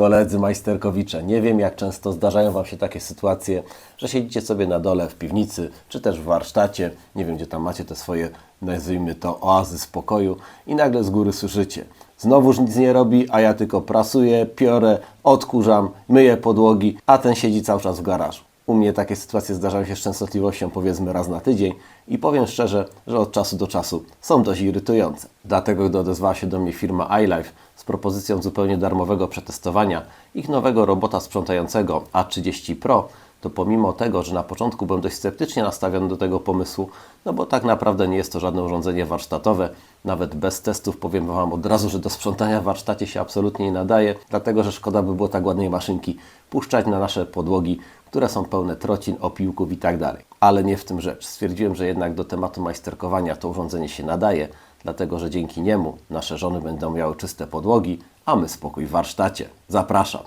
Koledzy majsterkowicze, nie wiem jak często zdarzają Wam się takie sytuacje, że siedzicie sobie na dole w piwnicy, czy też w warsztacie, nie wiem gdzie tam macie te swoje, nazwijmy to, oazy spokoju i nagle z góry słyszycie Znowuż nic nie robi, a ja tylko prasuję, piorę, odkurzam, myję podłogi, a ten siedzi cały czas w garażu. U mnie takie sytuacje zdarzają się z częstotliwością powiedzmy raz na tydzień i powiem szczerze, że od czasu do czasu są dość irytujące. Dlatego gdy odezwała się do mnie firma iLife propozycją zupełnie darmowego przetestowania ich nowego robota sprzątającego A30 Pro, to pomimo tego, że na początku byłem dość sceptycznie nastawiony do tego pomysłu, no bo tak naprawdę nie jest to żadne urządzenie warsztatowe, nawet bez testów powiem Wam od razu, że do sprzątania w warsztacie się absolutnie nie nadaje, dlatego że szkoda by było tak ładnej maszynki puszczać na nasze podłogi, które są pełne trocin, opiłków i tak. Ale nie w tym rzecz. Stwierdziłem, że jednak do tematu majsterkowania to urządzenie się nadaje, dlatego że dzięki niemu nasze żony będą miały czyste podłogi, a my spokój w warsztacie. Zapraszam.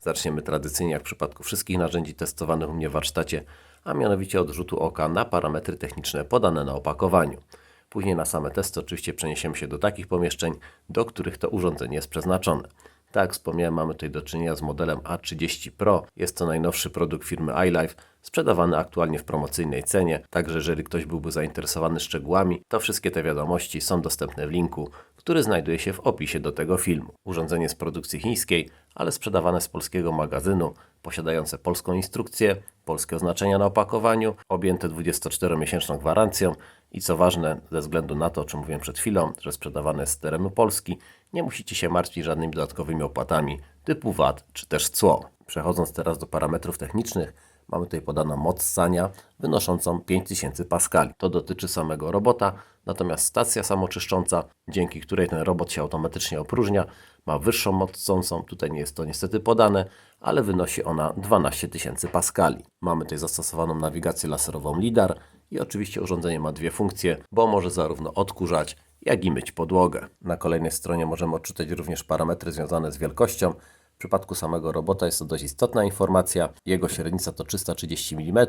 Zaczniemy tradycyjnie, jak w przypadku wszystkich narzędzi testowanych u mnie w warsztacie, a mianowicie od rzutu oka na parametry techniczne podane na opakowaniu. Później na same testy oczywiście przeniesiemy się do takich pomieszczeń, do których to urządzenie jest przeznaczone. Tak wspomniałem, mamy tutaj do czynienia z modelem A30 Pro. Jest to najnowszy produkt firmy iLife, sprzedawany aktualnie w promocyjnej cenie. Także jeżeli ktoś byłby zainteresowany szczegółami, to wszystkie te wiadomości są dostępne w linku, który znajduje się w opisie do tego filmu. Urządzenie z produkcji chińskiej, ale sprzedawane z polskiego magazynu, posiadające polską instrukcję, polskie oznaczenia na opakowaniu, objęte 24-miesięczną gwarancją i co ważne, ze względu na to, o czym mówiłem przed chwilą, że sprzedawane jest z terenu Polski, nie musicie się martwić żadnymi dodatkowymi opłatami typu VAT czy też cło. Przechodząc teraz do parametrów technicznych, mamy tutaj podaną moc ssania wynoszącą 5000 paskali. To dotyczy samego robota, natomiast stacja samoczyszcząca, dzięki której ten robot się automatycznie opróżnia, ma wyższą moc ssącą. Tutaj nie jest to niestety podane, ale wynosi ona 12 tysięcy paskali. Mamy tutaj zastosowaną nawigację laserową LIDAR i oczywiście urządzenie ma dwie funkcje, bo może zarówno odkurzać, jak i myć podłogę. Na kolejnej stronie możemy odczytać również parametry związane z wielkością. W przypadku samego robota jest to dość istotna informacja. Jego średnica to 330 mm,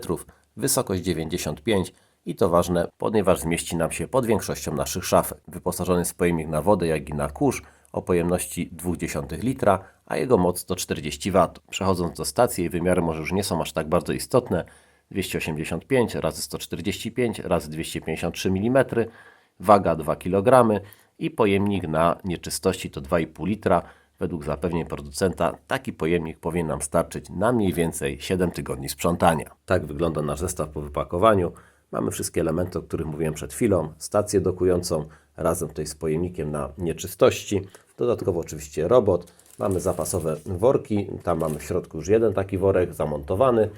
wysokość 95 i to ważne, ponieważ zmieści nam się pod większością naszych szafek. Wyposażony jest pojemnik na wodę, jak i na kurz o pojemności 0,2 litra, a jego moc to 40 W. Przechodząc do stacji, jej wymiary może już nie są aż tak bardzo istotne. 285 razy 145 razy 253 mm, waga 2 kg i pojemnik na nieczystości to 2,5 litra. Według zapewnień producenta taki pojemnik powinien nam starczyć na mniej więcej 7 tygodni sprzątania. Tak wygląda nasz zestaw po wypakowaniu. Mamy wszystkie elementy, o których mówiłem przed chwilą. Stację dokującą razem tutaj z pojemnikiem na nieczystości. Dodatkowo oczywiście robot. Mamy zapasowe worki. Tam mamy w środku już jeden taki worek zamontowany.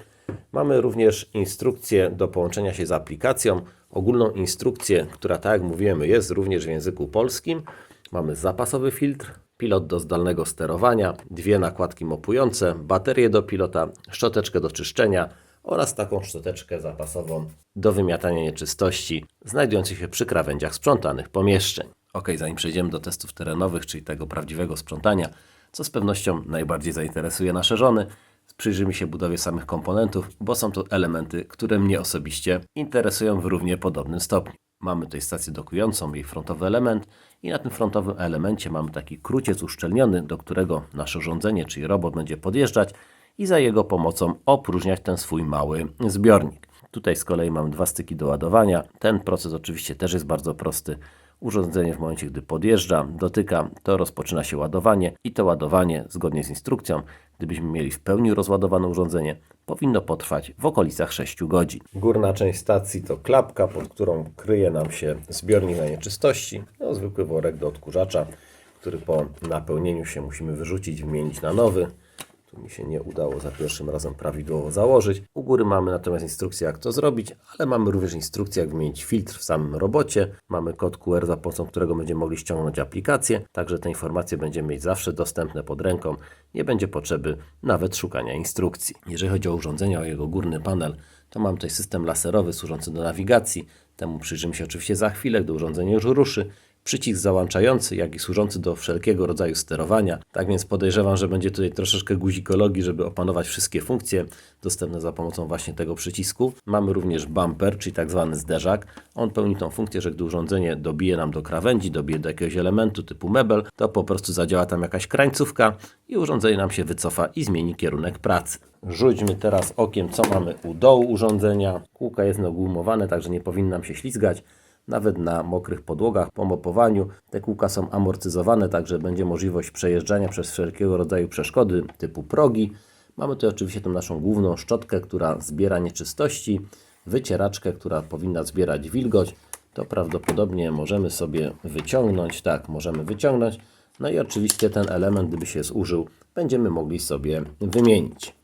Mamy również instrukcję do połączenia się z aplikacją. Ogólną instrukcję, która tak jak mówiłem jest również w języku polskim. Mamy zapasowy filtr, pilot do zdalnego sterowania, dwie nakładki mopujące, baterię do pilota, szczoteczkę do czyszczenia oraz taką szczoteczkę zapasową do wymiatania nieczystości znajdujących się przy krawędziach sprzątanych pomieszczeń. Ok, zanim przejdziemy do testów terenowych, czyli tego prawdziwego sprzątania, co z pewnością najbardziej zainteresuje nasze żony, przyjrzyjmy się budowie samych komponentów, bo są to elementy, które mnie osobiście interesują w równie podobnym stopniu. Mamy tutaj stację dokującą, jej frontowy element i na tym frontowym elemencie mamy taki kruciec uszczelniony, do którego nasze urządzenie, czyli robot będzie podjeżdżać i za jego pomocą opróżniać ten swój mały zbiornik. Tutaj z kolei mamy dwa styki do ładowania. Ten proces oczywiście też jest bardzo prosty. Urządzenie w momencie, gdy podjeżdża, dotyka, to rozpoczyna się ładowanie i to ładowanie, zgodnie z instrukcją, gdybyśmy mieli w pełni rozładowane urządzenie, powinno potrwać w okolicach 6 godzin. Górna część stacji to klapka, pod którą kryje nam się zbiornik na nieczystości, no, zwykły worek do odkurzacza, który po napełnieniu się musimy wyrzucić, wymienić na nowy. Tu mi się nie udało za pierwszym razem prawidłowo założyć. U góry mamy natomiast instrukcję jak to zrobić, ale mamy również instrukcję jak wymienić filtr w samym robocie. Mamy kod QR za pomocą którego będziemy mogli ściągnąć aplikację, także te informacje będziemy mieć zawsze dostępne pod ręką. Nie będzie potrzeby nawet szukania instrukcji. Jeżeli chodzi o urządzenie, o jego górny panel, to mam tutaj system laserowy służący do nawigacji. Temu przyjrzymy się oczywiście za chwilę, gdy urządzenie już ruszy. Przycisk załączający, jak i służący do wszelkiego rodzaju sterowania. Tak więc podejrzewam, że będzie tutaj troszeczkę guzikologii, żeby opanować wszystkie funkcje dostępne za pomocą właśnie tego przycisku. Mamy również bumper, czyli tak zwany zderzak. On pełni tą funkcję, że gdy urządzenie dobije nam do krawędzi, dobije do jakiegoś elementu typu mebel, to po prostu zadziała tam jakaś krańcówka i urządzenie nam się wycofa i zmieni kierunek pracy. Rzućmy teraz okiem, co mamy u dołu urządzenia. Kółka jest nagumowane, także nie powinno nam się ślizgać nawet na mokrych podłogach po mopowaniu. Te kółka są amortyzowane, także będzie możliwość przejeżdżania przez wszelkiego rodzaju przeszkody typu progi. Mamy tu oczywiście tą naszą główną szczotkę, która zbiera nieczystości, wycieraczkę, która powinna zbierać wilgoć. To prawdopodobnie możemy sobie wyciągnąć. Tak, możemy wyciągnąć. No i oczywiście ten element, gdyby się zużył, będziemy mogli sobie wymienić.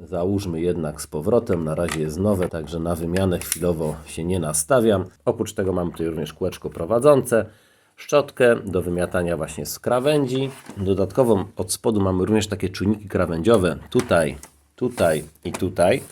Załóżmy jednak z powrotem. Na razie jest nowe, także na wymianę chwilowo się nie nastawiam. Oprócz tego mamy tutaj również kółeczko prowadzące, szczotkę do wymiatania właśnie z krawędzi. Dodatkowo od spodu mamy również takie czujniki krawędziowe tutaj, tutaj i tutaj.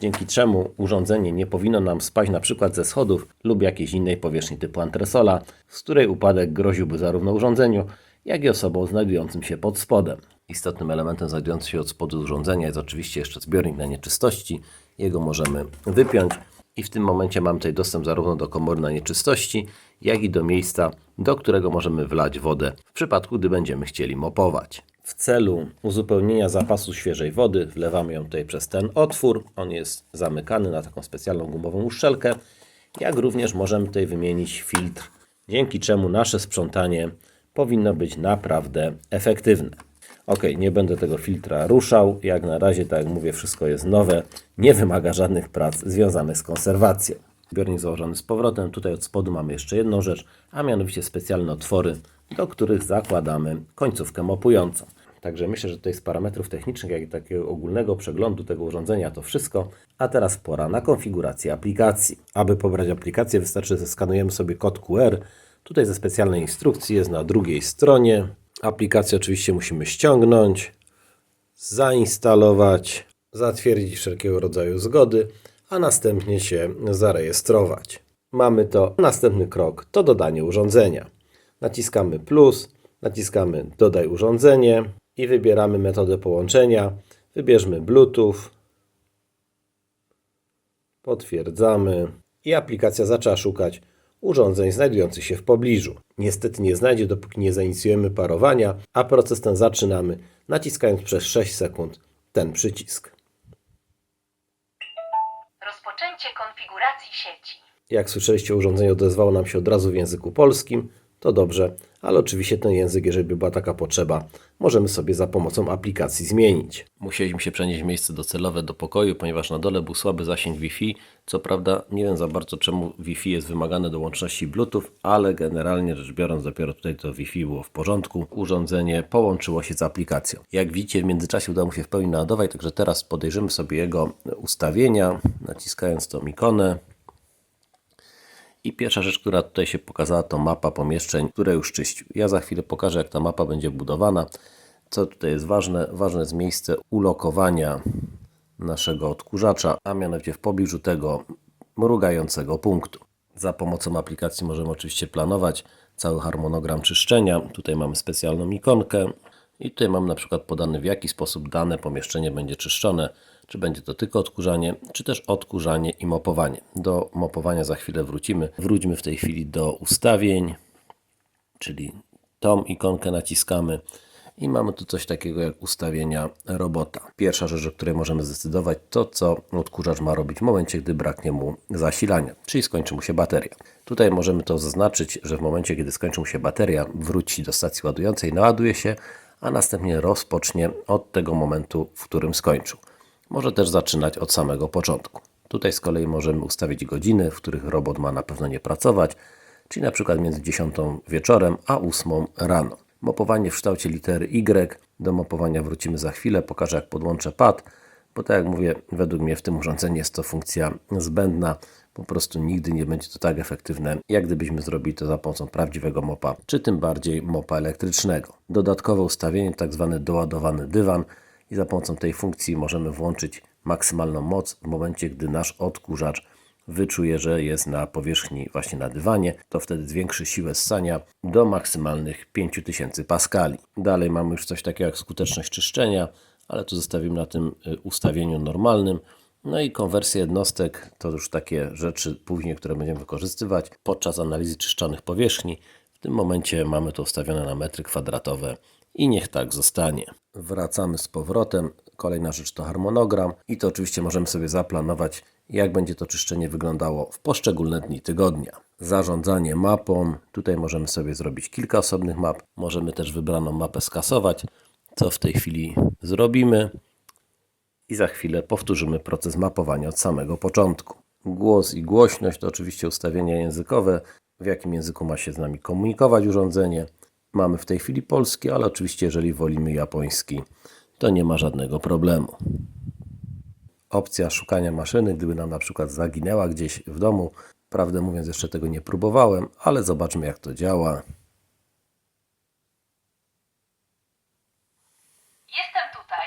Dzięki czemu urządzenie nie powinno nam spaść na przykład ze schodów lub jakiejś innej powierzchni typu antresola, z której upadek groziłby zarówno urządzeniu, jak i osobom znajdującym się pod spodem. Istotnym elementem znajdującym się od spodu urządzenia jest oczywiście jeszcze zbiornik na nieczystości. Jego możemy wypiąć i w tym momencie mamy tutaj dostęp zarówno do komory na nieczystości, jak i do miejsca, do którego możemy wlać wodę w przypadku, gdy będziemy chcieli mopować. W celu uzupełnienia zapasu świeżej wody wlewamy ją tutaj przez ten otwór. On jest zamykany na taką specjalną gumową uszczelkę. Jak również możemy tutaj wymienić filtr, dzięki czemu nasze sprzątanie powinno być naprawdę efektywne. Ok, nie będę tego filtra ruszał. Jak na razie, tak jak mówię, wszystko jest nowe. Nie wymaga żadnych prac związanych z konserwacją. Zbiornik założony z powrotem. Tutaj od spodu mamy jeszcze jedną rzecz, a mianowicie specjalne otwory, do których zakładamy końcówkę mopującą. Także myślę, że tutaj z parametrów technicznych, jak i takiego ogólnego przeglądu tego urządzenia to wszystko. A teraz pora na konfigurację aplikacji. Aby pobrać aplikację wystarczy, że skanujemy sobie kod QR. Tutaj ze specjalnej instrukcji jest na drugiej stronie. Aplikację oczywiście musimy ściągnąć, zainstalować, zatwierdzić wszelkiego rodzaju zgody, a następnie się zarejestrować. Mamy to. Następny krok to dodanie urządzenia. Naciskamy plus, naciskamy dodaj urządzenie i wybieramy metodę połączenia. Wybierzmy Bluetooth, potwierdzamy i aplikacja zaczęła szukać urządzeń znajdujących się w pobliżu. Niestety nie znajdzie, dopóki nie zainicjujemy parowania, a proces ten zaczynamy naciskając przez 6 sekund ten przycisk. Rozpoczęcie konfiguracji sieci. Jak słyszeliście, urządzenie odezwało nam się od razu w języku polskim. To dobrze, ale oczywiście ten język, jeżeli by była taka potrzeba, możemy sobie za pomocą aplikacji zmienić. Musieliśmy się przenieść miejsce docelowe do pokoju, ponieważ na dole był słaby zasięg Wi-Fi. Co prawda, nie wiem za bardzo, czemu Wi-Fi jest wymagane do łączności Bluetooth, ale generalnie rzecz biorąc, dopiero tutaj to Wi-Fi było w porządku. Urządzenie połączyło się z aplikacją. Jak widzicie, w międzyczasie udało mu się w pełni naładować, także teraz podejrzymy sobie jego ustawienia, naciskając tą ikonę. I pierwsza rzecz, która tutaj się pokazała, to mapa pomieszczeń, które już czyścił. Ja za chwilę pokażę, jak ta mapa będzie budowana. Co tutaj jest ważne? Ważne jest miejsce ulokowania naszego odkurzacza, a mianowicie w pobliżu tego mrugającego punktu. Za pomocą aplikacji możemy oczywiście planować cały harmonogram czyszczenia. Tutaj mamy specjalną ikonkę i tutaj mam na przykład podane w jaki sposób dane pomieszczenie będzie czyszczone. Czy będzie to tylko odkurzanie, czy też odkurzanie i mopowanie. Do mopowania za chwilę wrócimy. Wróćmy w tej chwili do ustawień, czyli tą ikonkę naciskamy i mamy tu coś takiego jak ustawienia robota. Pierwsza rzecz, o której możemy zdecydować, to co odkurzacz ma robić w momencie, gdy braknie mu zasilania, czyli skończy mu się bateria. Tutaj możemy to zaznaczyć, że w momencie, kiedy skończy mu się bateria, wróci do stacji ładującej, naładuje się, a następnie rozpocznie od tego momentu, w którym skończył. Może też zaczynać od samego początku. Tutaj z kolei możemy ustawić godziny, w których robot ma na pewno nie pracować, czyli na przykład między 10 wieczorem a 8 rano. Mopowanie w kształcie litery Y. Do mopowania wrócimy za chwilę. Pokażę jak podłączę pad, bo tak jak mówię, według mnie w tym urządzeniu jest to funkcja zbędna. Po prostu nigdy nie będzie to tak efektywne, jak gdybyśmy zrobili to za pomocą prawdziwego mopa, czy tym bardziej mopa elektrycznego. Dodatkowe ustawienie, tak zwany doładowany dywan i za pomocą tej funkcji możemy włączyć maksymalną moc w momencie, gdy nasz odkurzacz wyczuje, że jest na powierzchni właśnie na dywanie, to wtedy zwiększy siłę ssania do maksymalnych 5000 paskali. Dalej mamy już coś takiego jak skuteczność czyszczenia, ale tu zostawimy na tym y, ustawieniu normalnym. No i konwersja jednostek to już takie rzeczy później, które będziemy wykorzystywać podczas analizy czyszczonych powierzchni. W tym momencie mamy to ustawione na metry kwadratowe i niech tak zostanie. Wracamy z powrotem. Kolejna rzecz to harmonogram i to oczywiście możemy sobie zaplanować, jak będzie to czyszczenie wyglądało w poszczególne dni tygodnia. Zarządzanie mapą. Tutaj możemy sobie zrobić kilka osobnych map. Możemy też wybraną mapę skasować, co w tej chwili zrobimy i za chwilę powtórzymy proces mapowania od samego początku. Głos i głośność to oczywiście ustawienia językowe, w jakim języku ma się z nami komunikować urządzenie. Mamy w tej chwili polski, ale oczywiście jeżeli wolimy japoński, to nie ma żadnego problemu. Opcja szukania maszyny, gdyby nam na przykład zaginęła gdzieś w domu. Prawdę mówiąc, jeszcze tego nie próbowałem, ale zobaczmy jak to działa. Jestem tutaj.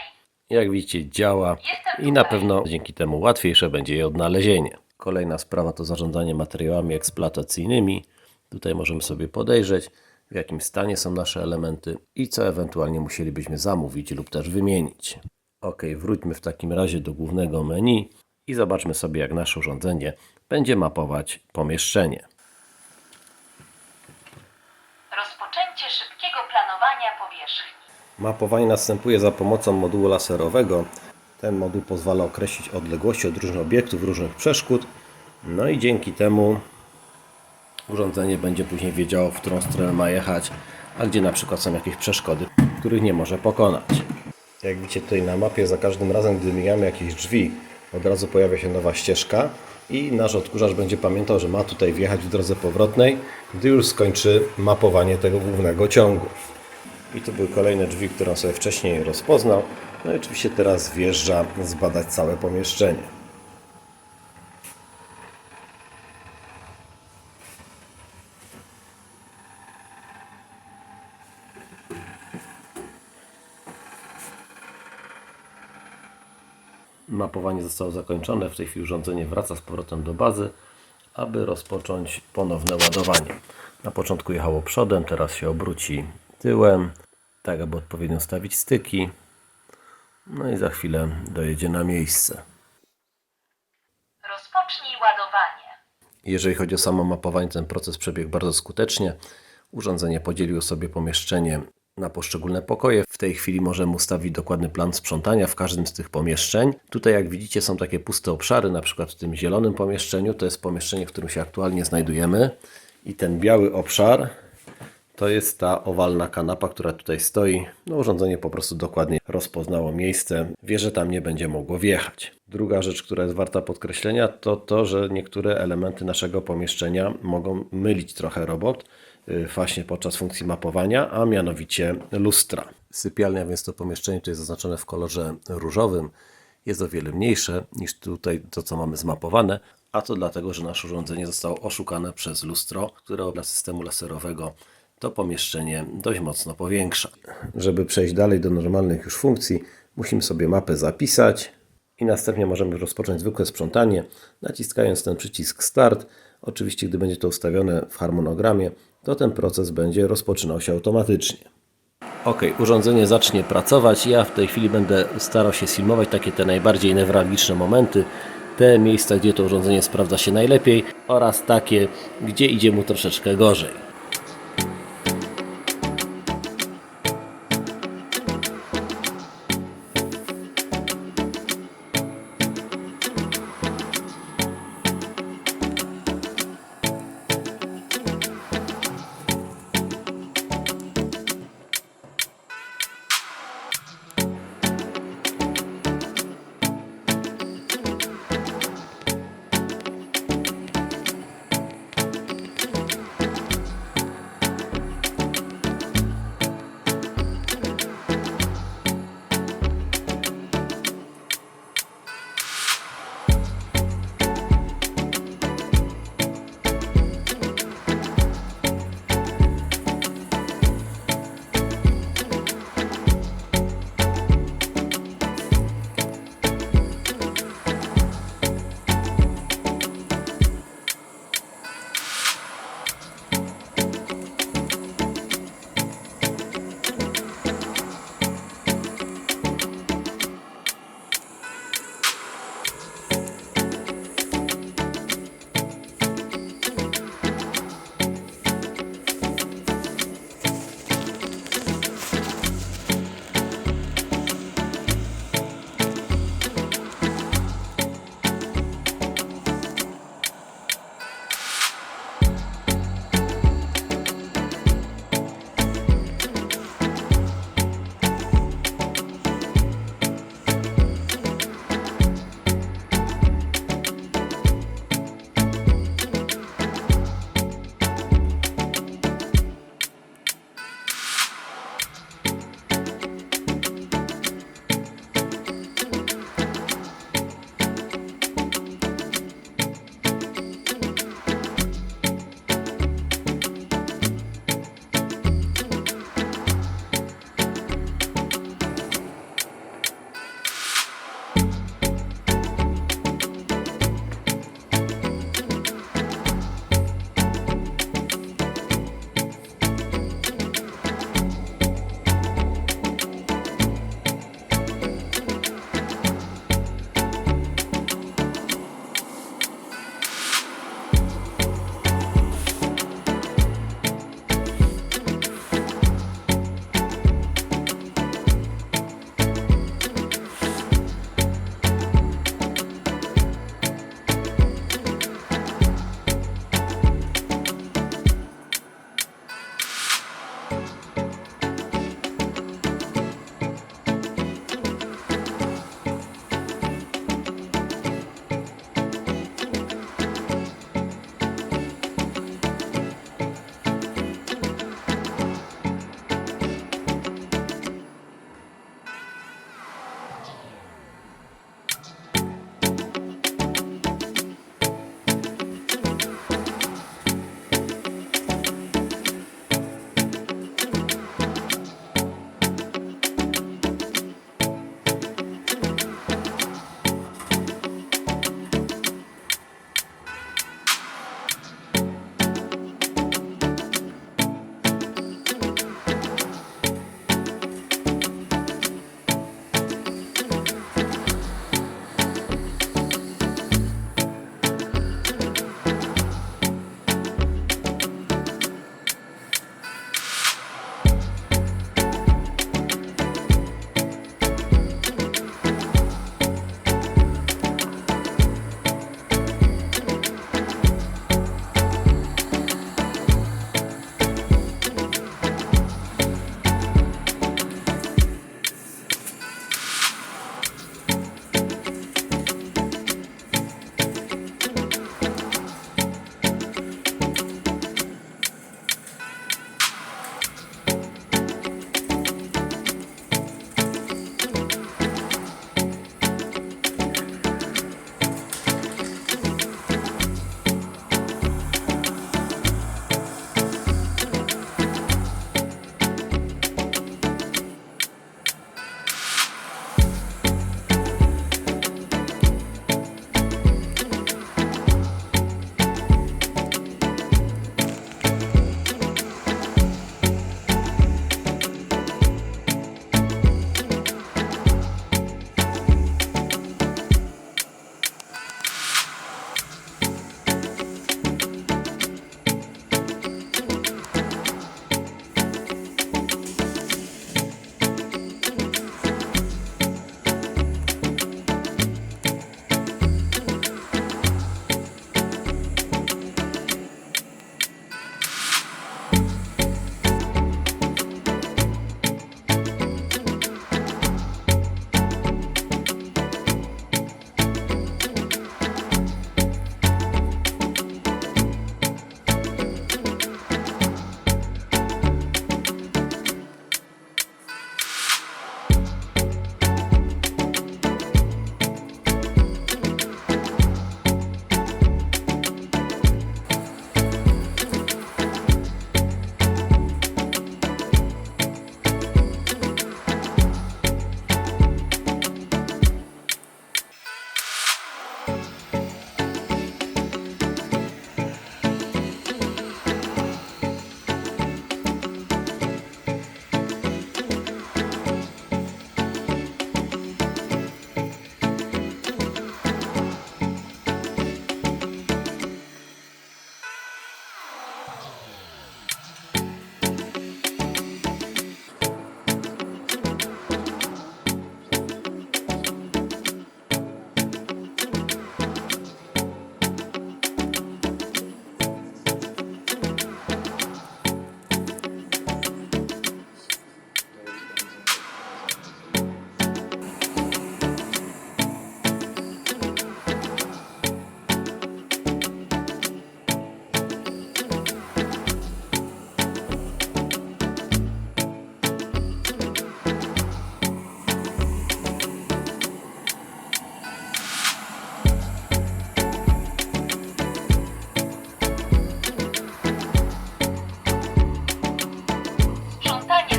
Jak widzicie, działa i na pewno dzięki temu łatwiejsze będzie jej odnalezienie. Kolejna sprawa to zarządzanie materiałami eksploatacyjnymi. Tutaj możemy sobie podejrzeć, w jakim stanie są nasze elementy i co ewentualnie musielibyśmy zamówić lub też wymienić. Ok, wróćmy w takim razie do głównego menu i zobaczmy sobie, jak nasze urządzenie będzie mapować pomieszczenie. Rozpoczęcie szybkiego planowania powierzchni. Mapowanie następuje za pomocą modułu laserowego. Ten moduł pozwala określić odległości od różnych obiektów, różnych przeszkód. No i dzięki temu urządzenie będzie później wiedziało, w którą stronę ma jechać, a gdzie na przykład są jakieś przeszkody, których nie może pokonać. Jak widzicie tutaj na mapie, za każdym razem, gdy mijamy jakieś drzwi, od razu pojawia się nowa ścieżka i nasz odkurzacz będzie pamiętał, że ma tutaj wjechać w drodze powrotnej, gdy już skończy mapowanie tego głównego ciągu. I tu były kolejne drzwi, które on sobie wcześniej rozpoznał. No i oczywiście teraz wjeżdża zbadać całe pomieszczenie. Mapowanie zostało zakończone. W tej chwili urządzenie wraca z powrotem do bazy, aby rozpocząć ponowne ładowanie. Na początku jechało przodem, teraz się obróci tyłem, tak aby odpowiednio stawić styki. No i za chwilę dojedzie na miejsce. Rozpocznij ładowanie. Jeżeli chodzi o samo mapowanie, ten proces przebiegł bardzo skutecznie. Urządzenie podzieliło sobie pomieszczenie na poszczególne pokoje. W tej chwili możemy ustawić dokładny plan sprzątania w każdym z tych pomieszczeń. Tutaj, jak widzicie, są takie puste obszary, na przykład w tym zielonym pomieszczeniu. To jest pomieszczenie, w którym się aktualnie znajdujemy. I ten biały obszar to jest ta owalna kanapa, która tutaj stoi. No, urządzenie po prostu dokładnie rozpoznało miejsce. Wie, że tam nie będzie mogło wjechać. Druga rzecz, która jest warta podkreślenia, to to, że niektóre elementy naszego pomieszczenia mogą mylić trochę robot właśnie podczas funkcji mapowania, a mianowicie lustra. Sypialnia, więc to pomieszczenie to jest zaznaczone w kolorze różowym. Jest o wiele mniejsze niż tutaj to, co mamy zmapowane, a to dlatego, że nasze urządzenie zostało oszukane przez lustro, które dla systemu laserowego to pomieszczenie dość mocno powiększa. Żeby przejść dalej do normalnych już funkcji, musimy sobie mapę zapisać i następnie możemy rozpocząć zwykłe sprzątanie, naciskając ten przycisk Start. Oczywiście, gdy będzie to ustawione w harmonogramie, to ten proces będzie rozpoczynał się automatycznie. Ok, urządzenie zacznie pracować. Ja w tej chwili będę starał się filmować takie te najbardziej newralgiczne momenty, te miejsca, gdzie to urządzenie sprawdza się najlepiej oraz takie, gdzie idzie mu troszeczkę gorzej.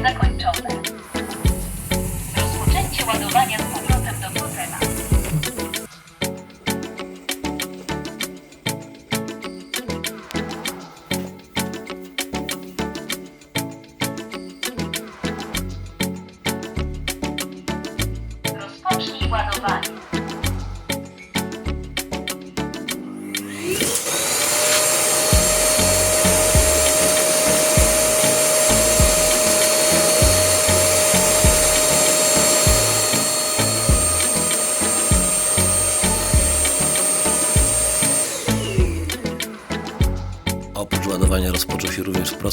Zakończone. Rozpoczęcie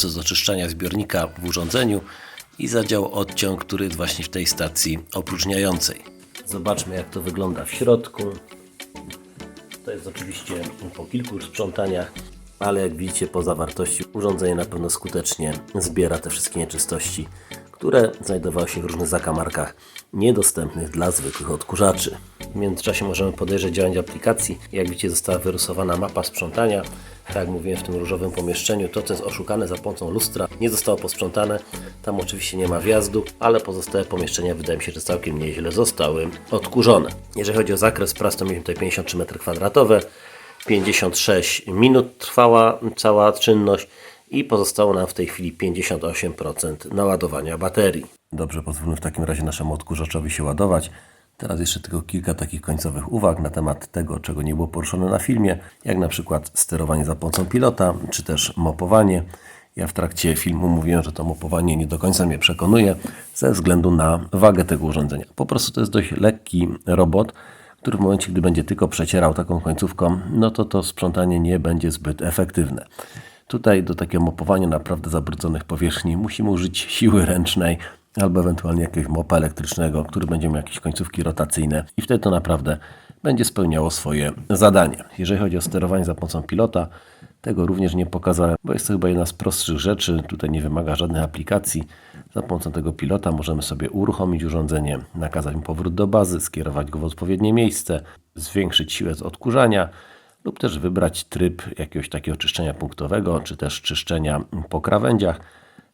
proces oczyszczania zbiornika w urządzeniu i zadział odciąg, który jest właśnie w tej stacji opróżniającej. Zobaczmy jak to wygląda w środku. To jest oczywiście po kilku sprzątaniach, ale jak widzicie po zawartości urządzenie na pewno skutecznie zbiera te wszystkie nieczystości, które znajdowały się w różnych zakamarkach niedostępnych dla zwykłych odkurzaczy. W międzyczasie możemy podejrzeć działanie aplikacji. Jak widzicie została wyrysowana mapa sprzątania. Tak jak mówiłem w tym różowym pomieszczeniu, to co jest oszukane za pomocą lustra nie zostało posprzątane. Tam oczywiście nie ma wjazdu, ale pozostałe pomieszczenia wydaje mi się, że całkiem nieźle zostały odkurzone. Jeżeli chodzi o zakres prac, to mieliśmy tutaj 53 m2, 56 minut trwała cała czynność i pozostało nam w tej chwili 58% naładowania baterii. Dobrze, pozwólmy w takim razie naszemu odkurzaczowi się ładować. Teraz jeszcze tylko kilka takich końcowych uwag na temat tego, czego nie było poruszone na filmie, jak na przykład sterowanie za pomocą pilota, czy też mopowanie. Ja w trakcie filmu mówiłem, że to mopowanie nie do końca mnie przekonuje ze względu na wagę tego urządzenia. Po prostu to jest dość lekki robot, który w momencie, gdy będzie tylko przecierał taką końcówką, no to to sprzątanie nie będzie zbyt efektywne. Tutaj do takiego mopowania naprawdę zabrudzonych powierzchni musimy użyć siły ręcznej albo ewentualnie jakiegoś mopa elektrycznego, który będzie miał jakieś końcówki rotacyjne i wtedy to naprawdę będzie spełniało swoje zadanie. Jeżeli chodzi o sterowanie za pomocą pilota, tego również nie pokazałem, bo jest to chyba jedna z prostszych rzeczy. Tutaj nie wymaga żadnych aplikacji. Za pomocą tego pilota możemy sobie uruchomić urządzenie, nakazać mu powrót do bazy, skierować go w odpowiednie miejsce, zwiększyć siłę z odkurzania lub też wybrać tryb jakiegoś takiego czyszczenia punktowego, czy też czyszczenia po krawędziach,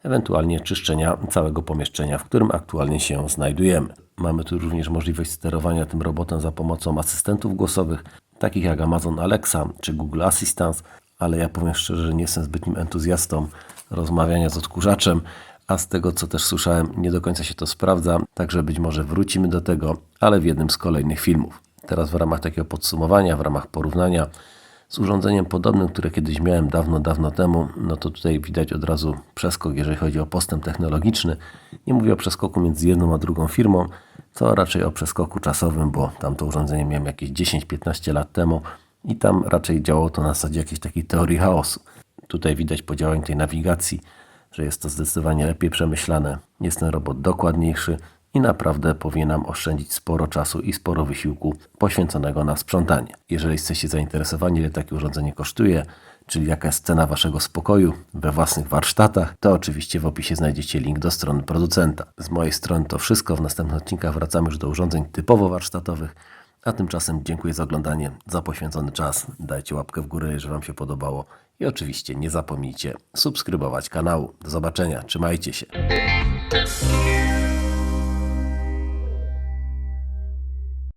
ewentualnie czyszczenia całego pomieszczenia, w którym aktualnie się znajdujemy. Mamy tu również możliwość sterowania tym robotem za pomocą asystentów głosowych, takich jak Amazon Alexa czy Google Assistant, ale ja powiem szczerze, że nie jestem zbytnim entuzjastą rozmawiania z odkurzaczem, a z tego co też słyszałem, nie do końca się to sprawdza, także być może wrócimy do tego, ale w jednym z kolejnych filmów. Teraz w ramach takiego podsumowania, w ramach porównania z urządzeniem podobnym, które kiedyś miałem dawno, dawno temu, no to tutaj widać od razu przeskok, jeżeli chodzi o postęp technologiczny. Nie mówię o przeskoku między jedną a drugą firmą, co raczej o przeskoku czasowym, bo tamto urządzenie miałem jakieś 10-15 lat temu i tam raczej działało to na zasadzie jakiejś takiej teorii chaosu. Tutaj widać po działaniu tej nawigacji, że jest to zdecydowanie lepiej przemyślane. Jest ten robot dokładniejszy i naprawdę powinien nam oszczędzić sporo czasu i sporo wysiłku poświęconego na sprzątanie. Jeżeli jesteście zainteresowani, ile takie urządzenie kosztuje, czyli jaka jest cena Waszego spokoju we własnych warsztatach, to oczywiście w opisie znajdziecie link do strony producenta. Z mojej strony to wszystko. W następnych odcinkach wracamy już do urządzeń typowo warsztatowych. A tymczasem dziękuję za oglądanie, za poświęcony czas. Dajcie łapkę w górę, jeżeli Wam się podobało. I oczywiście nie zapomnijcie subskrybować kanału. Do zobaczenia, trzymajcie się.